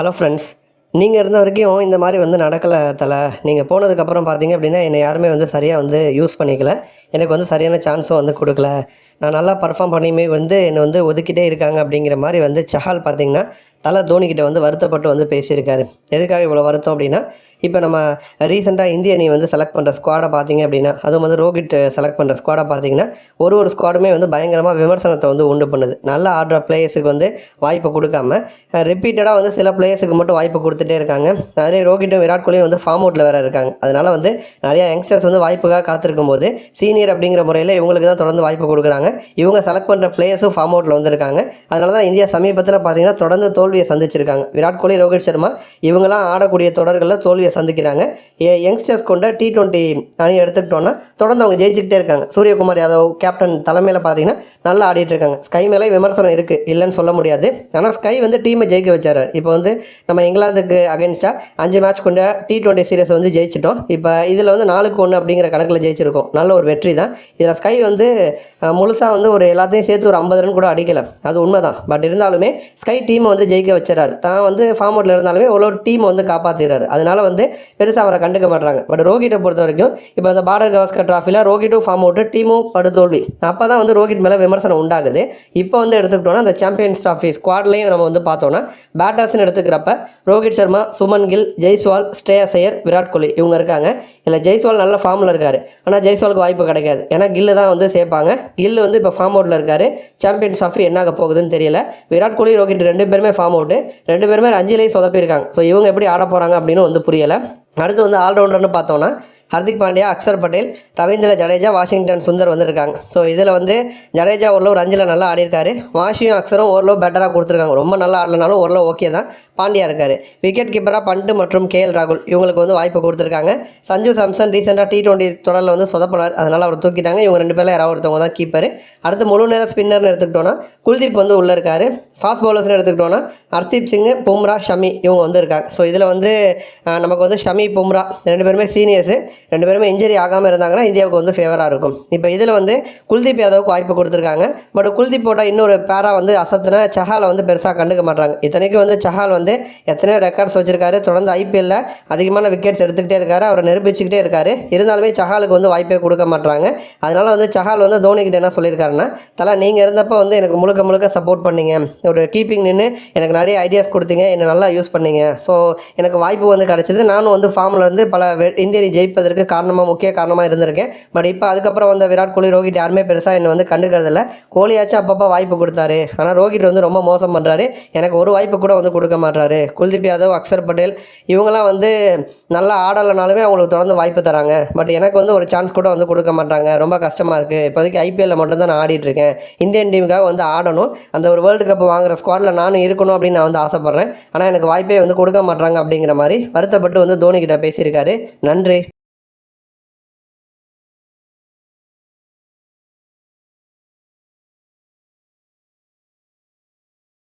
Hello friends நீங்கள் இருந்த வரைக்கும் இந்த மாதிரி வந்து நடக்கலை தலை. நீங்கள் போனதுக்கப்புறம் பார்த்தீங்க அப்படின்னா என்னை யாருமே வந்து சரியாக வந்து யூஸ் பண்ணிக்கல. எனக்கு வந்து சரியான சான்ஸும் வந்து கொடுக்கல. நான் நல்லா பர்ஃபார்ம் பண்ணியுமே வந்து என்னை வந்து ஒதுக்கிட்டே இருக்காங்க அப்படிங்கிற மாதிரி வந்து சஹால் பார்த்தீங்கன்னா தலை தோனிக்கிட்ட வந்து வருத்தப்பட்டு வந்து பேசியிருக்காரு. எதுக்காக இவ்வளோ வருத்தம் அப்படின்னா இப்போ நம்ம ரீசெண்டாக இந்திய அணி வந்து செலக்ட் பண்ணுற ஸ்குவாடை பார்த்தீங்க அப்படின்னா அதுவும் வந்து ரோஹித் செலக்ட் பண்ணுற ஸ்குவாடை பார்த்தீங்கன்னா ஒரு ஒரு ஸ்குவாடுமே வந்து பயங்கரமாக விமர்சனத்தை வந்து உண்டு பண்ணுது. நல்ல ஆடுற பிளேயர்ஸுக்கு வந்து வாய்ப்பு கொடுக்காம ரிப்பீட்டடாக வந்து சில பிளேயர்ஸுக்கு மட்டும் வாய்ப்பு கொடுத்துட்டே இருக்காங்க. அதே ரோஹிட்டும் விராட் கோலியும் வந்து ஃபார்ம் அவுட்டில் வேறு இருக்காங்க. அதனால் வந்து நிறையா யங்ஸ்டர்ஸ் வந்து வாய்ப்புக்காக காத்திருக்கும் போது சீனியர் அப்படிங்கிற முறையில் இவங்களுக்கு தான் தொடர்ந்து வாய்ப்பு கொடுக்குறாங்க. இவங்க செலக்ட் பண்ணுற பிளேயர்ஸும் ஃபார்ம் அவுட்டில் வந்திருக்காங்க. அதனால தான் இந்தியா சமீபத்தில் பார்த்தீங்கன்னா தொடர்ந்து தோல் தோல்வியை சந்திச்சிருக்காங்க. விராட் கோலி ரோஹித் சர்மா இவங்கெல்லாம் ஆடக்கூடிய தொடர்களில் தோல்வியை சந்திக்கிறாங்க. யங்ஸ்டர்ஸ் கொண்ட டி டுவெண்ட்டி அணி எடுத்துக்கிட்டோன்னா தொடர்ந்து அவங்க ஜெயிச்சுக்கிட்டே இருக்காங்க. சூரியகுமார் யாதவ் கேப்டன் தலைமையில் பார்த்தீங்கன்னா நல்லா ஆடிட்டு இருக்காங்க. ஸ்கை மேலே விமர்சனம் இருக்குது இல்லைன்னு சொல்ல முடியாது. ஆனால் ஸ்கை வந்து டீமை ஜெயிக்க வச்சாரு. இப்போ வந்து நம்ம இங்கிலாந்துக்கு அகேன்ஸ்டாக அஞ்சு மேட்ச் கொண்ட டி டுவெண்ட்டி சீரீஸ் வந்து ஜெயிச்சிட்டோம். இப்போ இதில் வந்து நாலுக்கு ஒன்று அப்படிங்கிற கணக்கில் ஜெயிச்சிருக்கோம். நல்ல ஒரு வெற்றி தான். இதில் ஸ்கை வந்து முழுசாக வந்து ஒரு எல்லாத்தையும் சேர்த்து ஒரு ஐம்பது ரன் கூட அடிக்கலை. அது உண்மை தான் பட் இருந்தாலுமே ஸ்கை டீமை வந்து ஜெயிக்க வச்சுறாரு. தான் வந்து ஃபார்ம் அவுட்டில் இருந்தாலுமே ஒரு டீமை வந்து காப்பாற்றிடுறாரு அதனால வந்து பெருசாக அவரை கண்டுக்க மாட்டாங்க பட் ரோஹிட்டை பொறுத்த வரைக்கும் இப்போ அந்த பார்டர் கவாஸ்கர் ட்ராஃபியில் ரோஹிட்டும் ஃபார்ம் அவுட்டு டீமும் படுதோல்வி. அப்போ தான் வந்து ரோஹித் மேலே விமர்சனம் உண்டாகுது. இப்போ வந்து எடுத்துக்கிட்டோன்னா அந்த சாம்பியன்ஸ் ட்ராஃபி ஸ்குவாட்லேயும் நம்ம வந்து பார்த்தோன்னா பேட்டர்ஸ்னு எடுத்துக்கிறப்ப ரோஹித் சர்மா சுமன் கில் ஜெய்ஸ்வால் ஸ்ரேயா சையர் விராட் கோலி இவங்க இருக்காங்க. இதில் ஜெய்ஸ்வால் நல்ல ஃபார்மில் இருக்கார். ஆனால் ஜெய்ஸ்வாலுக்கு வாய்ப்பு கிடைக்காது. ஏன்னா கில்லு தான் வந்து சேர்ப்பாங்க. கில்லு வந்து இப்போ ஃபார்ம் அவுட்டில் இருக்கார். சாம்பியன்ஸ் ட்ராஃபி என்னாக போகுதுன்னு தெரியல. விராட் கோலி ரோஹித் ரெண்டு பேருமே ஃபார்ம் அவுட்டு ரெண்டு பேருமே அஞ்சுலேயும் சொதப்பியிருக்காங்க. ஸோ இவங்க எப்படி ஆட போகிறாங்க அப்படின்னு வந்து புரியலை. அடுத்து வந்து ஆல்ரவுண்டர்னு பார்த்தோன்னா ஹர்திக் பாண்டியா அக்சர் பட்டேல் ரவீந்திர ஜடேஜா வாஷிங்டன் சுந்தர் வந்திருக்காங்க. ஸோ இதில் வந்து ஜடேஜா ஓரளவு ரஞ்சில் அஞ்சில் நல்லா ஆடிருக்காரு வாஷியும் அக்சரும் ஓரளவு பெட்டராக கொடுத்துருக்காங்க. ரொம்ப நல்லா ஆடலனாலும் ஓரளவு ஓகே தான். பாண்டியா இருக்கார். விக்கெட் கீப்பராக பண்டு மற்றும் கேஎல் ராகுல் இவங்களுக்கு வந்து வாய்ப்பு கொடுத்துருக்காங்க. சஞ்சு சாம்சன் ரீசெண்டாக டி டுவெண்ட்டி தொடரில் வந்து சொதப்பினார். அதனால் அவர் தூக்கிட்டாங்க. இவங்க ரெண்டு பேரில் யாராவது ஒருத்தவங்க தான் கீப்பர் அடுத்து முழு நேரம் ஸ்பின்னர்னு எடுத்துக்கிட்டோன்னா குல்தீப் வந்து உள்ளே இருக்கார். ஃபாஸ்ட் பவுலர்ஸ்னு எடுத்துக்கிட்டோன்னா ஹர்தீப் சிங் பும்ரா ஷமி இவங்க வந்து இருக்காங்க ஸோ இதில் வந்து நமக்கு வந்து ஷமி பும்ரா ரெண்டு பேருமே சீனியர்ஸு ரெண்டு பேருமே இன்ஜரி ஆகாமல் இருந்தாங்கன்னா இந்தியாவுக்கு வந்து ஃபேவராக இருக்கும். இப்போ இதில் வந்து குல்தீப் யாதவுக்கு வாய்ப்பு கொடுத்துருக்காங்க. பட் போட்டால் இன்னொரு பேரா வந்து அசத்துனா சஹாலை வந்து பெருசாக கண்டுக்க மாட்டாங்க. இத்தனைக்கும் வந்து சஹால் வந்து எத்தனையோ ரெக்கார்ட்ஸ் வச்சுருக்காரு. தொடர்ந்து ஐபிஎல்ல அதிகமான விக்கெட்ஸ் எடுத்துக்கிட்டே இருக்காரு. அவரை நிரூபிச்சுக்கிட்டே இருக்காரு. இருந்தாலுமே சஹாலுக்கு வந்து வாய்ப்பே கொடுக்க மாட்டாங்க. அதனால வந்து சஹால் வந்து தோனிக்கிட்ட என்ன சொல்லியிருக்காருன்னா தலா நீங்கள் இருந்தப்போ வந்து எனக்கு முழுக்க முழுக்க சப்போர்ட் பண்ணீங்க. ஒரு கீப்பிங் நின்று எனக்கு நிறைய ஐடியாஸ் கொடுத்தீங்க. என்னை நல்லா யூஸ் பண்ணீங்க. ஸோ எனக்கு வாய்ப்பு வந்து கிடச்சிது. நானும் வந்து ஃபார்மில் இருந்து பல வெ- இந்திய அணி ஜெயிப்பதற்கு காரணமாக முக்கிய காரணமாக இருந்திருக்கேன். பட் இப்போ அதுக்கப்புறம் வந்த விராட் கோலி ரோஹித் யாருமே பெருசாக என்னை வந்து கண்டுக்கிறதில்ல. கோலியாச்சும் அப்பப்போ வாய்ப்பு கொடுத்தாரு. ஆனால் ரோஹித் வந்து ரொம்ப மோசம் பண்ணுறாரு எனக்கு ஒரு வாய்ப்பு கூட வந்து கொடுக்க மாட்டாரு குல்தீப் யாதவ் அக்சர் பட்டேல் இவங்கெல்லாம் வந்து நல்லா ஆடலைனாலுமே அவங்களுக்கு தொடர்ந்து வாய்ப்பு தராங்க. பட் எனக்கு வந்து ஒரு சான்ஸ் கூட வந்து கொடுக்க மாட்டாங்க ரொம்ப கஷ்டமாக இருக்குது இப்போதைக்கு ஐபிஎல்லில் மட்டும் தான் நான் ஆடிட்டுருக்கேன் இந்தியன் டீமுக்காக வந்து ஆடணும். அந்த ஒரு வேர்ல்டு கப் வாங்குற ஸ்குவாடில் நானும் இருக்கணும் அப்படின்னு நான் வந்து ஆசைப்பட்றேன். ஆனால் எனக்கு வாய்ப்பே வந்து கொடுக்க மாட்டாங்க அப்படிங்கிற மாதிரி வருத்தப்பட்டு வந்து தோனி கிட்ட பேசியிருக்காரு. நன்றி.